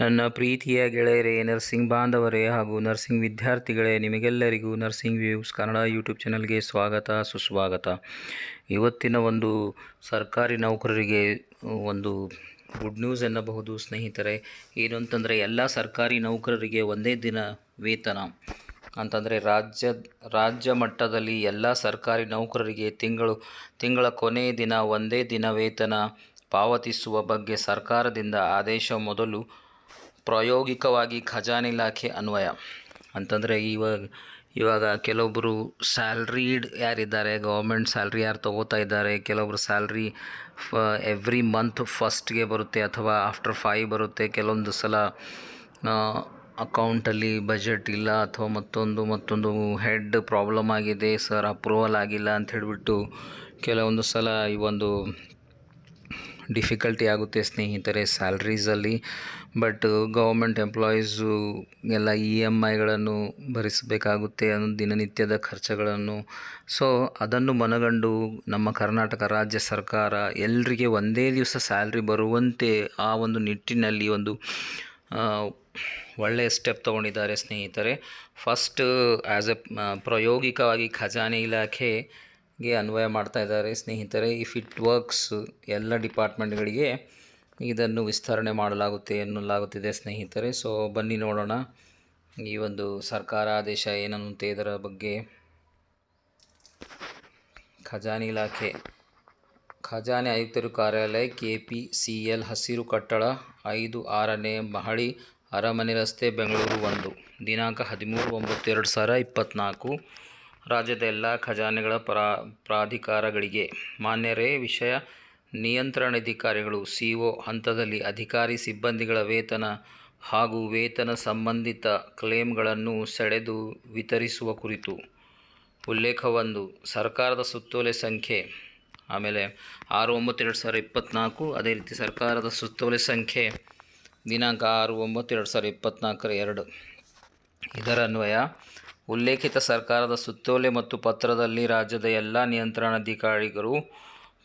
ನನ್ನ ಪ್ರೀತಿಯ ಗೆಳೆಯರೇ, ನರ್ಸಿಂಗ್ ಬಾಂಧವರೇ ಹಾಗೂ ನರ್ಸಿಂಗ್ ವಿದ್ಯಾರ್ಥಿಗಳೇ, ನಿಮಗೆಲ್ಲರಿಗೂ ನರ್ಸಿಂಗ್ ವ್ಯೂಸ್ ಕನ್ನಡ ಯೂಟ್ಯೂಬ್ ಚಾನಲ್ಗೆ ಸ್ವಾಗತ, ಸುಸ್ವಾಗತ. ಇವತ್ತಿನ ಒಂದು ಸರ್ಕಾರಿ ನೌಕರರಿಗೆ ಒಂದು ಗುಡ್ ನ್ಯೂಸ್ ಎನ್ನಬಹುದು ಸ್ನೇಹಿತರೆ. ಏನು ಅಂತಂದರೆ ಎಲ್ಲ ಸರ್ಕಾರಿ ನೌಕರರಿಗೆ ಒಂದೇ ದಿನ ವೇತನ. ಅಂತಂದರೆ, ರಾಜ್ಯ ರಾಜ್ಯ ಮಟ್ಟದಲ್ಲಿ ಎಲ್ಲ ಸರ್ಕಾರಿ ನೌಕರರಿಗೆ ತಿಂಗಳು, ತಿಂಗಳ ಕೊನೆಯ ದಿನ ಒಂದೇ ದಿನ ವೇತನ ಪಾವತಿಸುವ ಬಗ್ಗೆ ಸರ್ಕಾರದಿಂದ ಆದೇಶ ಮೊದಲು ಪ್ರಾಯೋಗಿಕವಾಗಿ ಖಜಾನೆ ಇಲಾಖೆ ಅನ್ವಯ. ಅಂತಂದರೆ ಇವಾಗ ಇವಾಗ ಕೆಲವೊಬ್ಬರು ಸ್ಯಾಲ್ರೀಡ್ ಯಾರಿದ್ದಾರೆ, ಗೌರ್ಮೆಂಟ್ ಸ್ಯಾಲ್ರಿ ಯಾರು ತಗೋತಾ ಇದ್ದಾರೆ, ಕೆಲವೊಬ್ರು ಸ್ಯಾಲ್ರಿ ಫ, ಎವ್ರಿ ಮಂತ್ ಫಸ್ಟ್ಗೆ ಬರುತ್ತೆ ಅಥವಾ ಆಫ್ಟರ್ ಫೈವ್ ಬರುತ್ತೆ. ಕೆಲವೊಂದು ಸಲ ಅಕೌಂಟಲ್ಲಿ ಬಜೆಟ್ ಇಲ್ಲ ಅಥವಾ ಮತ್ತೊಂದು ಮತ್ತೊಂದು ಹೆಡ್ ಪ್ರಾಬ್ಲಮ್ ಆಗಿದೆ, ಸರ್ ಅಪ್ರೂವಲ್ ಆಗಿಲ್ಲ ಅಂತ ಹೇಳಿಬಿಟ್ಟು ಕೆಲವೊಂದು ಸಲ ಈ ಒಂದು ಡಿಫಿಕಲ್ಟಿ ಆಗುತ್ತೆ ಸ್ನೇಹಿತರೆ ಸ್ಯಾಲ್ರೀಸಲ್ಲಿ ಬಟ್ ಗೌರ್ಮೆಂಟ್ ಎಂಪ್ಲಾಯೀಸು ಎಲ್ಲ ಇ ಎಂ ಐಗಳನ್ನು ಭರಿಸಬೇಕಾಗುತ್ತೆ ದಿನನಿತ್ಯದ ಖರ್ಚುಗಳನ್ನು. ಸೊ ಅದನ್ನು ಮನಗಂಡು ನಮ್ಮ ಕರ್ನಾಟಕ ರಾಜ್ಯ ಸರ್ಕಾರ ಎಲ್ಲರಿಗೆ ಒಂದೇ ದಿವಸ ಸ್ಯಾಲ್ರಿ ಬರುವಂತೆ ಆ ಒಂದು ನಿಟ್ಟಿನಲ್ಲಿ ಒಂದು ಒಳ್ಳೆಯ ಸ್ಟೆಪ್ ತಗೊಂಡಿದ್ದಾರೆ ಸ್ನೇಹಿತರೆ. ಫಸ್ಟ್ ಆ್ಯಸ್ ಎ ಪ್ರಾಯೋಗಿಕವಾಗಿ ಖಜಾನೆ ಇಲಾಖೆಗೆ ಅನ್ವಯ ಮಾಡ್ತಾ ಇದ್ದಾರೆ ಸ್ನೇಹಿತರೆ. ಇಫ್ ಇಟ್ ವರ್ಕ್ಸ್ ಎಲ್ಲ ಡಿಪಾರ್ಟ್ಮೆಂಟ್ಗಳಿಗೆ ಇದನ್ನು ವಿಸ್ತರಣೆ ಮಾಡಲಾಗುತ್ತೆ ಎನ್ನಲಾಗುತ್ತಿದೆ ಸ್ನೇಹಿತರೆ. ಸೊ ಬನ್ನಿ ನೋಡೋಣ. ಈ ಒಂದು ಸರ್ಕಾರ ಆದೇಶ ಏನನ್ನುತ್ತೆ ಇದರ ಬಗ್ಗೆ. ಖಜಾನೆ ಇಲಾಖೆ. ಖಜಾನೆ ಆಯುಕ್ತರ ಕಾರ್ಯಾಲಯ ಕೆ ಪಿ ಸಿ ಎಲ್ ಹಸಿರು ಕಟ್ಟಡ, ಐದು ಆರನೇ ಮಹಳಿ ಅರಮನೆ ರಸ್ತೆ, ಬೆಂಗಳೂರು ಒಂದು. ದಿನಾಂಕ ಹದಿಮೂರು ಒಂಬತ್ತು ಎರಡು ಸಾವಿರ ಇಪ್ಪತ್ತ್ನಾಲ್ಕು ರಾಜ್ಯದ ಎಲ್ಲ ಖಜಾನೆಗಳ ಪ್ರಾ, ಪ್ರಾಧಿಕಾರಗಳಿಗೆ ಮಾನ್ಯರೇ ವಿಷಯ. ನಿಯಂತ್ರಣಾಧಿಕಾರಿಗಳು ಸಿ ಒ ಹಂತದಲ್ಲಿ ಅಧಿಕಾರಿ ಸಿಬ್ಬಂದಿಗಳ ವೇತನ ಹಾಗೂ ವೇತನ ಸಂಬಂಧಿತ ಕ್ಲೇಮ್ಗಳನ್ನು ಸೆಳೆದು ವಿತರಿಸುವ ಕುರಿತು ಉಲ್ಲೇಖ ಒಂದು ಸರ್ಕಾರದ ಸುತ್ತೋಲೆ ಸಂಖ್ಯೆ, ಆಮೇಲೆ ಆರು ಒಂಬತ್ತು ಎರಡು ಸಾವಿರ ಇಪ್ಪತ್ತ್ನಾಲ್ಕು ಅದೇ ರೀತಿ ಸರ್ಕಾರದ ಸುತ್ತೋಲೆ ಸಂಖ್ಯೆ, ದಿನಾಂಕ ಆರು ಒಂಬತ್ತು ಎರಡು ಸಾವಿರ ಇಪ್ಪತ್ತ್ನಾಲ್ಕರ ಎರಡು. ಇದರ ಅನ್ವಯ ಉಲ್ಲೇಖಿತ ಸರ್ಕಾರದ ಸುತ್ತೋಲೆ ಮತ್ತು ಪತ್ರದಲ್ಲಿ ರಾಜ್ಯದ ಎಲ್ಲ ನಿಯಂತ್ರಣಾಧಿಕಾರಿಗಳು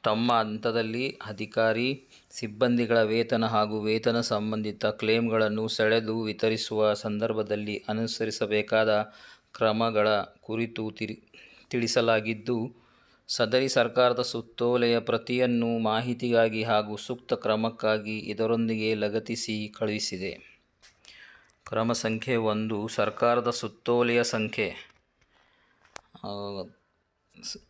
ತಮ್ಮ ಹಂತದಲ್ಲಿ ಅಧಿಕಾರಿ, ಸಿಬ್ಬಂದಿಗಳ ವೇತನ ಹಾಗೂ ವೇತನ ಸಂಬಂಧಿತ ಕ್ಲೇಮ್ಗಳನ್ನು ಸೆಳೆದು ವಿತರಿಸುವ ಸಂದರ್ಭದಲ್ಲಿ ಅನುಸರಿಸಬೇಕಾದ ಕ್ರಮಗಳ ಕುರಿತು ತಿರಿ ತಿಳಿಸಲಾಗಿದ್ದು, ಸದರಿ ಸರ್ಕಾರದ ಸುತ್ತೋಲೆಯ ಪ್ರತಿಯನ್ನು ಮಾಹಿತಿಗಾಗಿ ಹಾಗೂ ಸೂಕ್ತ ಕ್ರಮಕ್ಕಾಗಿ ಇದರೊಂದಿಗೆ ಲಗತ್ತಿಸಿ ಕಳುಹಿಸಿದೆ. ಕ್ರಮ ಸಂಖ್ಯೆ ಒಂದು, ಸರ್ಕಾರದ ಸುತ್ತೋಲೆಯ ಸಂಖ್ಯೆ.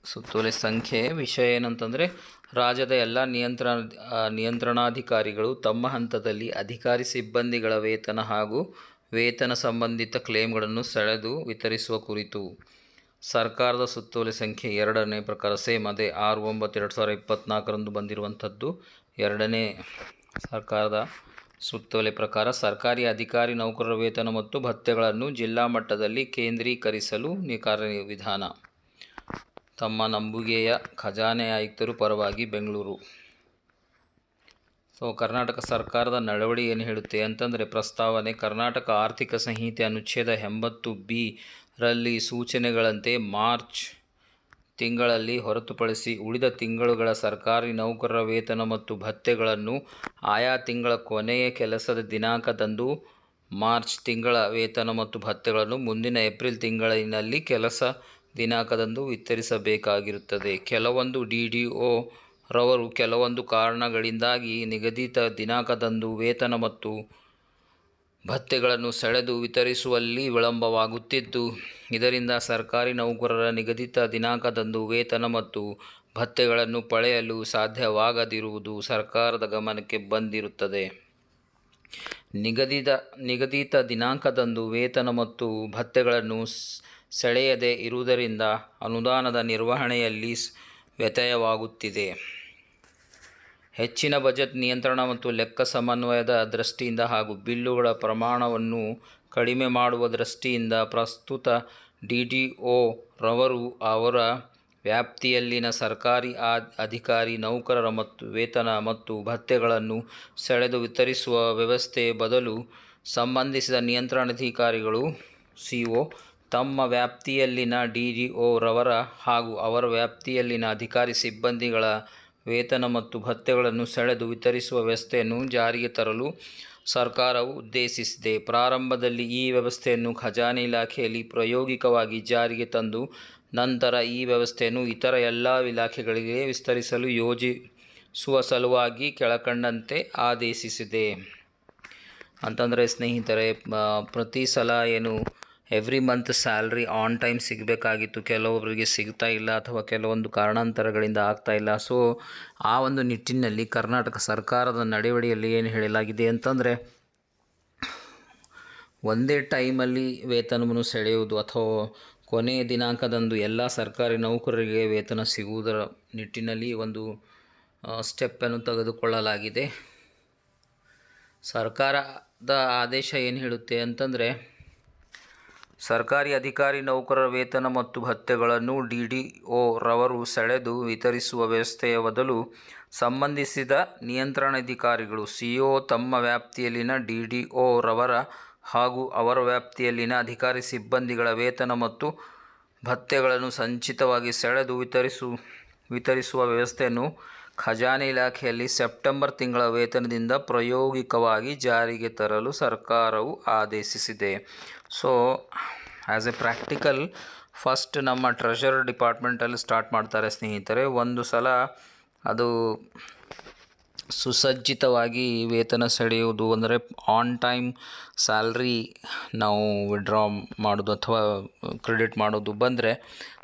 ಸುತ್ತೋಲೆ ಸಂಖ್ಯೆ ವಿಷಯ ಏನಂತಂದರೆ, ರಾಜ್ಯದ ಎಲ್ಲ ನಿಯಂತ್ರಣ ನಿಯಂತ್ರಣಾಧಿಕಾರಿಗಳು ತಮ್ಮ ಹಂತದಲ್ಲಿ ಅಧಿಕಾರಿ ಸಿಬ್ಬಂದಿಗಳ ವೇತನ ಹಾಗೂ ವೇತನ ಸಂಬಂಧಿತ ಕ್ಲೇಮ್ಗಳನ್ನು ಸೆಳೆದು ವಿತರಿಸುವ ಕುರಿತು ಸರ್ಕಾರದ ಸುತ್ತೋಲೆ ಸಂಖ್ಯೆ ಎರಡನೇ ಪ್ರಕಾರ ಸೇಮ್ ಅದೇ ಆರು ಒಂಬತ್ತು ಎರಡು ಸಾವಿರ ಇಪ್ಪತ್ತ್ನಾಲ್ಕರಂದು ಬಂದಿರುವಂಥದ್ದು. ಎರಡನೇ ಸರ್ಕಾರದ ಸುತ್ತೋಲೆ ಪ್ರಕಾರ ಸರ್ಕಾರಿ ಅಧಿಕಾರಿ ನೌಕರರ ವೇತನ ಮತ್ತು ಭತ್ಯೆಗಳನ್ನು ಜಿಲ್ಲಾ ಮಟ್ಟದಲ್ಲಿ ಕೇಂದ್ರೀಕರಿಸಲು ಕಾರ್ಯವಿಧಾನ. ತಮ್ಮ ನಂಬುಗೆಯ ಖಜಾನೆ ಆಯುಕ್ತರು ಪರವಾಗಿ ಬೆಂಗಳೂರು. ಸೊ, ಕರ್ನಾಟಕ ಸರ್ಕಾರದ ನಡವಳಿ ಏನು ಹೇಳುತ್ತೆ ಅಂತಂದರೆ ಪ್ರಸ್ತಾವನೆ ಕರ್ನಾಟಕ ಆರ್ಥಿಕ ಸಂಹಿತೆ ಅನುಚ್ಛೇದ ಎಂಬತ್ತು ಬಿ ರಲ್ಲಿ ಸೂಚನೆಗಳಂತೆ ಮಾರ್ಚ್ ತಿಂಗಳಲ್ಲಿ ಹೊರತುಪಡಿಸಿ ಉಳಿದ ತಿಂಗಳುಗಳ ಸರ್ಕಾರಿ ನೌಕರರ ವೇತನ ಮತ್ತು ಭತ್ಯೆಗಳನ್ನು ಆಯಾ ತಿಂಗಳ ಕೊನೆಯ ಕೆಲಸದ ದಿನಾಂಕದಂದು ಮಾರ್ಚ್ ತಿಂಗಳ ವೇತನ ಮತ್ತು ಭತ್ಯೆಗಳನ್ನು ಮುಂದಿನ ಏಪ್ರಿಲ್ ತಿಂಗಳಿನಲ್ಲಿ ಕೆಲಸ ದಿನಾಂಕದಂದು ವಿತರಿಸಬೇಕಾಗಿರುತ್ತದೆ. ಕೆಲವೊಂದು ಡಿ ಡಿ ಒ ರವರು ಕೆಲವೊಂದು ಕಾರಣಗಳಿಂದಾಗಿ ನಿಗದಿತ ದಿನಾಂಕದಂದು ವೇತನ ಮತ್ತು ಭತ್ಯೆಗಳನ್ನು ಸೆಳೆದು ವಿತರಿಸುವಲ್ಲಿ ವಿಳಂಬವಾಗುತ್ತಿದ್ದು, ಇದರಿಂದ ಸರ್ಕಾರಿ ನೌಕರರ ನಿಗದಿತ ದಿನಾಂಕದಂದು ವೇತನ ಮತ್ತು ಭತ್ತೆಗಳನ್ನು ಪಡೆಯಲು ಸಾಧ್ಯವಾಗದಿರುವುದು ಸರ್ಕಾರದ ಗಮನಕ್ಕೆ ಬಂದಿರುತ್ತದೆ. ನಿಗದಿತ ನಿಗದಿತ ದಿನಾಂಕದಂದು ವೇತನ ಮತ್ತು ಭತ್ತೆಗಳನ್ನು ಸೆಳೆಯದೇ ಇರುವುದರಿಂದ ಅನುದಾನದ ನಿರ್ವಹಣೆಯಲ್ಲಿ ವ್ಯತ್ಯಯವಾಗುತ್ತಿದೆ. ಹೆಚ್ಚಿನ ಬಜೆಟ್ ನಿಯಂತ್ರಣ ಮತ್ತು ಲೆಕ್ಕ ಸಮನ್ವಯದ ದೃಷ್ಟಿಯಿಂದ ಹಾಗೂ ಬಿಲ್ಲುಗಳ ಪ್ರಮಾಣವನ್ನು ಕಡಿಮೆ ಮಾಡುವ ದೃಷ್ಟಿಯಿಂದ ಪ್ರಸ್ತುತ ಡಿ ಡಿ ರವರು ಅವರ ವ್ಯಾಪ್ತಿಯಲ್ಲಿನ ಸರ್ಕಾರಿ ಅಧಿಕಾರಿ ನೌಕರರ ಮತ್ತು ವೇತನ ಮತ್ತು ಭತ್ಯೆಗಳನ್ನು ಸೆಳೆದು ವಿತರಿಸುವ ವ್ಯವಸ್ಥೆ ಬದಲು ಸಂಬಂಧಿಸಿದ ನಿಯಂತ್ರಣಾಧಿಕಾರಿಗಳು, ಸಿ ಒ, ತಮ್ಮ ವ್ಯಾಪ್ತಿಯಲ್ಲಿನ ಡಿ ಒ ರವರ ಹಾಗೂ ಅವರ ವ್ಯಾಪ್ತಿಯಲ್ಲಿನ ಅಧಿಕಾರಿ ಸಿಬ್ಬಂದಿಗಳ ವೇತನ ಮತ್ತು ಭತ್ಯೆಗಳನ್ನು ಸೆಳೆದು ವಿತರಿಸುವ ವ್ಯವಸ್ಥೆಯನ್ನು ಜಾರಿಗೆ ತರಲು ಸರ್ಕಾರವು ಉದ್ದೇಶಿಸಿದೆ. ಪ್ರಾರಂಭದಲ್ಲಿ ಈ ವ್ಯವಸ್ಥೆಯನ್ನು ಖಜಾನೆ ಇಲಾಖೆಯಲ್ಲಿ ಪ್ರಾಯೋಗಿಕವಾಗಿ ಜಾರಿಗೆ ತಂದು ನಂತರ ಈ ವ್ಯವಸ್ಥೆಯನ್ನು ಇತರ ಎಲ್ಲ ಇಲಾಖೆಗಳಿಗೆ ವಿಸ್ತರಿಸಲು ಯೋಜಿಸುವ ಸಲುವಾಗಿ ಕೆಳಕಂಡಂತೆ ಆದೇಶಿಸಿದೆ. ಅಂತಂದರೆ ಸ್ನೇಹಿತರೆ ಪ್ರತಿ ಸಲ ಏನು every month salary on time ಸಿಗಬೇಕಾಗಿತ್ತು. ಕೆಲವೊಬ್ಬರಿಗೆ ಸಿಗ್ತಾ ಇಲ್ಲ ಅಥವಾ ಕೆಲವೊಂದು ಕಾರಣಾಂತರಗಳಿಂದ ಆಗ್ತಾ ಇಲ್ಲ. ಸೊ ಆ ಒಂದು ನಿಟ್ಟಿನಲ್ಲಿ ಕರ್ನಾಟಕ ಸರ್ಕಾರದ ನಡೆವಳಿಯಲ್ಲಿ ಏನು ಹೇಳಲಾಗಿದೆ ಅಂತಂದರೆ, ಒಂದೇ ಟೈಮಲ್ಲಿ ವೇತನವನ್ನು ಸೆಳೆಯುವುದು ಅಥವಾ ಕೊನೆಯ ದಿನಾಂಕದಂದು ಎಲ್ಲ ಸರ್ಕಾರಿ ನೌಕರರಿಗೆ ವೇತನ ಸಿಗುವುದರ ನಿಟ್ಟಿನಲ್ಲಿ ಒಂದು ಸ್ಟೆಪ್ಪನ್ನು ತೆಗೆದುಕೊಳ್ಳಲಾಗಿದೆ. ಸರ್ಕಾರದ ಆದೇಶ ಏನು ಹೇಳುತ್ತೆ ಅಂತಂದರೆ ಸರ್ಕಾರಿ ಅಧಿಕಾರಿ ನೌಕರರ ವೇತನ ಮತ್ತು ಭತ್ಯೆಗಳನ್ನು ಡಿ ಡಿ ಒ ರವರು ಸೆಳೆದು ವಿತರಿಸುವ ವ್ಯವಸ್ಥೆಯ ಬದಲು ಸಂಬಂಧಿಸಿದ ನಿಯಂತ್ರಣಾಧಿಕಾರಿಗಳು ಸಿ ಒ ತಮ್ಮ ವ್ಯಾಪ್ತಿಯಲ್ಲಿನ ಡಿ ಡಿ ಒ ರವರ ಹಾಗೂ ಅವರ ವ್ಯಾಪ್ತಿಯಲ್ಲಿನ ಅಧಿಕಾರಿ ಸಿಬ್ಬಂದಿಗಳ ವೇತನ ಮತ್ತು ಭತ್ಯೆಗಳನ್ನು ಸಂಚಿತವಾಗಿ ಸೆಳೆದು ವಿತರಿಸು, ವಿತರಿಸುವ ವ್ಯವಸ್ಥೆಯನ್ನು ಖಜಾನೆ ಇಲಾಖೆಯಲ್ಲಿ ಸೆಪ್ಟೆಂಬರ್ ತಿಂಗಳ ವೇತನದಿಂದ ಪ್ರಾಯೋಗಿಕವಾಗಿ ಜಾರಿಗೆ ತರಲು ಸರ್ಕಾರವು ಆದೇಶಿಸಿದೆ. So as a practical first ನಮ್ಮ ಟ್ರೆಷರ್ ಡಿಪಾರ್ಟ್ಮೆಂಟಲ್ಲಿ ಸ್ಟಾರ್ಟ್ ಮಾಡ್ತಾರೆ ಸ್ನೇಹಿತರೆ. ಒಂದು ಸಲ ಅದು ಸುಸಜ್ಜಿತವಾಗಿ ವೇತನ ಸೆಳೆಯುವುದು ಅಂದರೆ ಆನ್ ಟೈಮ್ ಸ್ಯಾಲ್ರಿ ನಾವು ವಿಡ್ರಾ ಮಾಡೋದು ಅಥವಾ ಕ್ರೆಡಿಟ್ ಮಾಡೋದು ಬಂದರೆ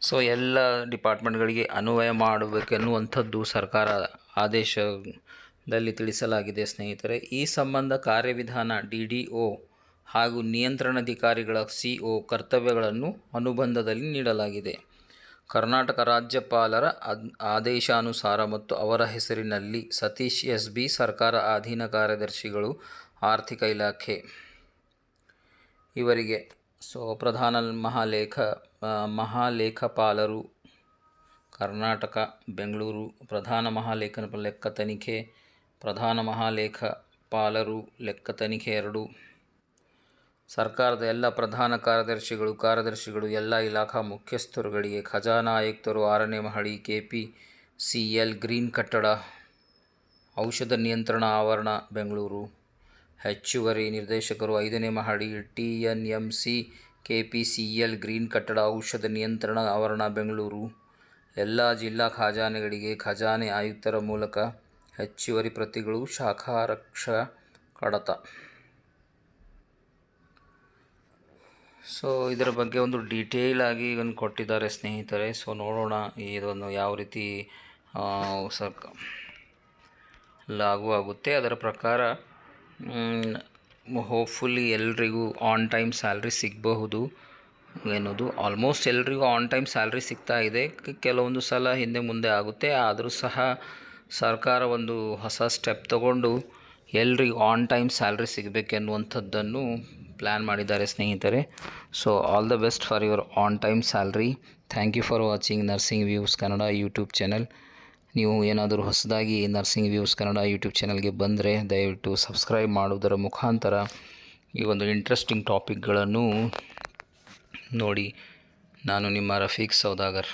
ಸೊ ಎಲ್ಲ ಡಿಪಾರ್ಟ್ಮೆಂಟ್ಗಳಿಗೆ ಅನ್ವಯ ಮಾಡಬೇಕೆನ್ನುವಂಥದ್ದು ಸರ್ಕಾರ ಆದೇಶದಲ್ಲಿ ತಿಳಿಸಲಾಗಿದೆ ಸ್ನೇಹಿತರೆ. ಈ ಸಂಬಂಧ ಕಾರ್ಯವಿಧಾನ ಡಿ ಡಿ ಒ ಹಾಗೂ ನಿಯಂತ್ರಣಾಧಿಕಾರಿಗಳ ಸಿ ಒ ಕರ್ತವ್ಯಗಳನ್ನು ಅನುಬಂಧದಲ್ಲಿ ನೀಡಲಾಗಿದೆ. ಕರ್ನಾಟಕ ರಾಜ್ಯಪಾಲರ ಆದೇಶಾನುಸಾರ ಮತ್ತು ಅವರ ಹೆಸರಿನಲ್ಲಿ ಸತೀಶ್ ಎಸ್ ಬಿ ಸರ್ಕಾರ ಅಧೀನ ಕಾರ್ಯದರ್ಶಿಗಳು, ಆರ್ಥಿಕ ಇಲಾಖೆ. ಇವರಿಗೆ ಸೊ, ಪ್ರಧಾನ ಮಹಾಲೇಖ ಮಹಾಲೇಖಪಾಲರು, ಕರ್ನಾಟಕ, ಬೆಂಗಳೂರು, ಪ್ರಧಾನ ಮಹಾಲೇಖನ ಲೆಕ್ಕ ತನಿಖೆ, ಪ್ರಧಾನ ಮಹಾಲೇಖಪಾಲರು ಲೆಕ್ಕ ತನಿಖೆ ಎರಡು. ಸರ್ಕಾರದ ಎಲ್ಲ ಪ್ರಧಾನ ಕಾರ್ಯದರ್ಶಿಗಳು ಕಾರ್ಯದರ್ಶಿಗಳು, ಎಲ್ಲ ಇಲಾಖಾ ಮುಖ್ಯಸ್ಥರುಗಳಿಗೆ ಖಜಾನಾ ಆಯುಕ್ತರು ಆರನೇ ಮಹಡಿ K P C L green ಕಟ್ಟಡ, ಔಷಧ ನಿಯಂತ್ರಣ ಆವರಣ, ಬೆಂಗಳೂರು. ಹೆಚ್ಚುವರಿ ನಿರ್ದೇಶಕರು ಐದನೇ ಮಹಡಿ, T N M C K P C L green ಕಟ್ಟಡ, ಔಷಧ ನಿಯಂತ್ರಣ ಆವರಣ, ಬೆಂಗಳೂರು. ಎಲ್ಲ ಜಿಲ್ಲಾ ಖಜಾನೆಗಳಿಗೆ ಖಜಾನೆ ಆಯುಕ್ತರ ಮೂಲಕ ಹೆಚ್ಚುವರಿ ಪ್ರತಿಗಳು ಶಾಖಾರಕ್ಷ ಕಡತ. ಸೊ ಇದರ ಬಗ್ಗೆ ಒಂದು ಡೀಟೇಲ್ ಆಗಿ ಇದನ್ನು ಕೊಟ್ಟಿದ್ದಾರೆ ಸ್ನೇಹಿತರೆ. ಸೊ ನೋಡೋಣ ಇದನ್ನು ಯಾವ ರೀತಿ ಸರ್ಕ ಲಾಗು ಆಗುತ್ತೆ ಅದರ ಪ್ರಕಾರ ಹೋಪ್ಫುಲಿ ಎಲ್ರಿಗೂ ಆನ್ ಟೈಮ್ ಸ್ಯಾಲ್ರಿ ಸಿಗಬಹುದು ಎನ್ನುವುದು. ಆಲ್ಮೋಸ್ಟ್ ಎಲ್ರಿಗೂ ಆನ್ ಟೈಮ್ ಸ್ಯಾಲ್ರಿ ಸಿಗ್ತಾ ಇದೆ. ಕೆಲವೊಂದು ಸಲ ಹಿಂದೆ ಮುಂದೆ ಆಗುತ್ತೆ. ಆದರೂ ಸಹ ಸರ್ಕಾರ ಒಂದು ಹೊಸ ಸ್ಟೆಪ್ ತಗೊಂಡು ಎಲ್ರಿಗೂ ಆನ್ ಟೈಮ್ ಸ್ಯಾಲ್ರಿ ಸಿಗಬೇಕೆನ್ನುವಂಥದ್ದನ್ನು ಪ್ಲ್ಯಾನ್ ಮಾಡಿದ್ದಾರೆ ಸ್ನೇಹಿತರೆ. So all the best for your on time salary thank you for watching nursing views Kannada YouTube channel ನೀವು ಏನಾದರೂ ಹೊಸದಾಗಿ ನರ್ಸಿಂಗ್ ವ್ಯೂಸ್ ಕನ್ನಡ ಯೂಟ್ಯೂಬ್ ಚಾನಲ್ಗೆ ಬಂದರೆ ದಯವಿಟ್ಟು ಸಬ್ಸ್ಕ್ರೈಬ್ ಮಾಡುವುದರ ಮುಖಾಂತರ ಈ ಒಂದು ಇಂಟ್ರೆಸ್ಟಿಂಗ್ ಟಾಪಿಕ್ಗಳನ್ನು ನೋಡಿ. ನಾನು ನಿಮ್ಮ ರಫೀಕ್ ಸೌದಾಗರ್.